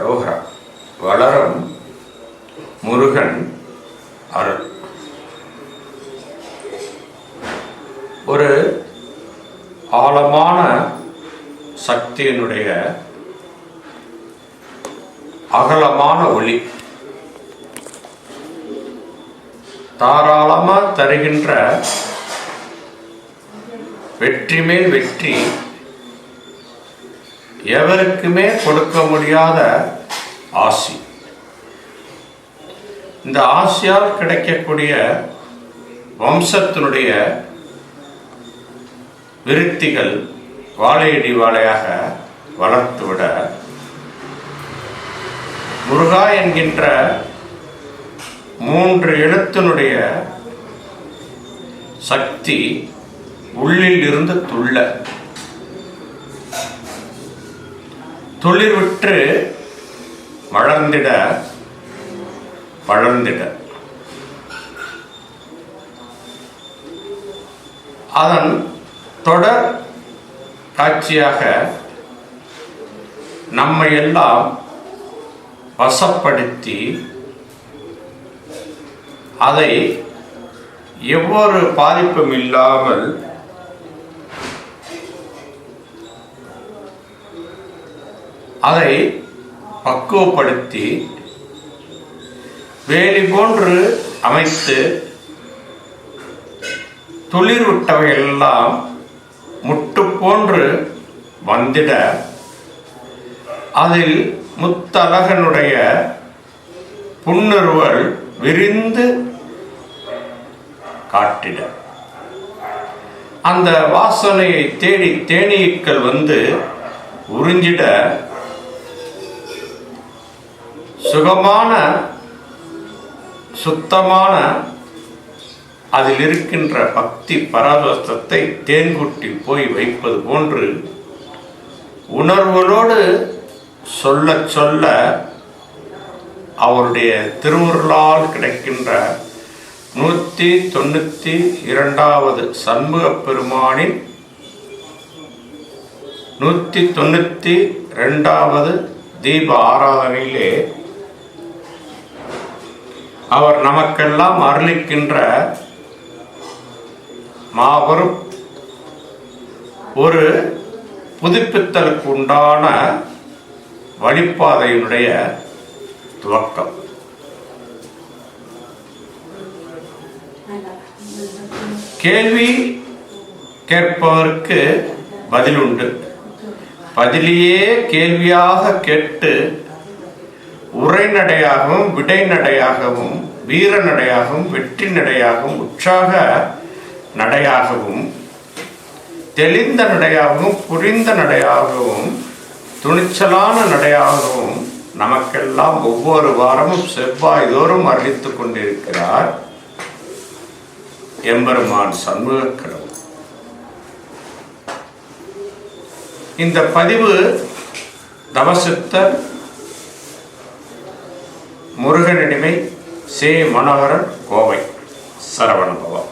கரோகரா வளரும் முருகன் அருள். ஒரு ஆழமான சக்தியினுடைய அகலமான ஒளி தாராளமாக தருகின்ற வெற்றி மேல் வெற்றி எவருக்குமே கொடுக்க முடியாத ஆசி. இந்த ஆசியால் கிடைக்கக்கூடிய வம்சத்தினுடைய விருத்திகள் வாழையடி வாழையாக வளர்த்துவிட முருகா என்கின்ற மூன்று எழுத்தினுடைய சக்தி உள்ளில் இருந்து துள்ள. துளிர்விட்டு வளர்ந்திட வளர்ந்திட. அதன் தொடர் காட்சியாக நம்மை எல்லாம் வசப்படுத்தி அதை எவ்வொரு பாதிப்பும் இல்லாமல் அதை பக்குவப்படுத்தி வேலி போன்று அமைத்து துளிர் விட்டவையெல்லாம் முட்டு போன்று வந்திட அதில் முத்தழகனுடைய புன்னுருவல் விரிந்து காட்டிட. அந்த வாசனையை தேடி தேனீக்கள் வந்து உறிஞ்சிட சுகமான சுத்தமான அதில் இருக்கின்ற பக்தி பரவசத்தை தேன்குட்டி போய் வைப்பது போன்று உணர்வுகளோடு சொல்ல சொல்ல அவருடைய திருவுருளால் கிடைக்கின்ற நூற்றி தொண்ணூற்றி இரண்டாவது சண்முகப் பெருமானின் நூற்றி தொண்ணூற்றி ரெண்டாவது தீப ஆராதனையிலே அவர் நமக்கெல்லாம் அருளிக்கின்ற மாபெரும் ஒரு புதுப்பித்தலுக்கு உண்டான வழிப்பாதையினுடைய துவக்கம். கேள்வி கேட்பவருக்கு பதில் உண்டு பதிலையே கேள்வியாக கேட்டு உரைநடையாகவும் விடைநடையாகவும் வீர நடையாகவும் வெற்றி நடையாகவும் உற்சாக நடையாகவும் தெளிந்த நடையாகவும் புரிந்த நடையாகவும் துணிச்சலான நடையாகவும் நமக்கெல்லாம் ஒவ்வொரு வாரமும் செவ்வாய் தோறும் அறிவித்துக் கொண்டிருக்கிறார் எம்பெருமான் சண்முகக் கடவுள் இந்த பதிவு தவசித்தர் முருகனிடிமை சே மனோகரன் கோவை. சரவணபவம்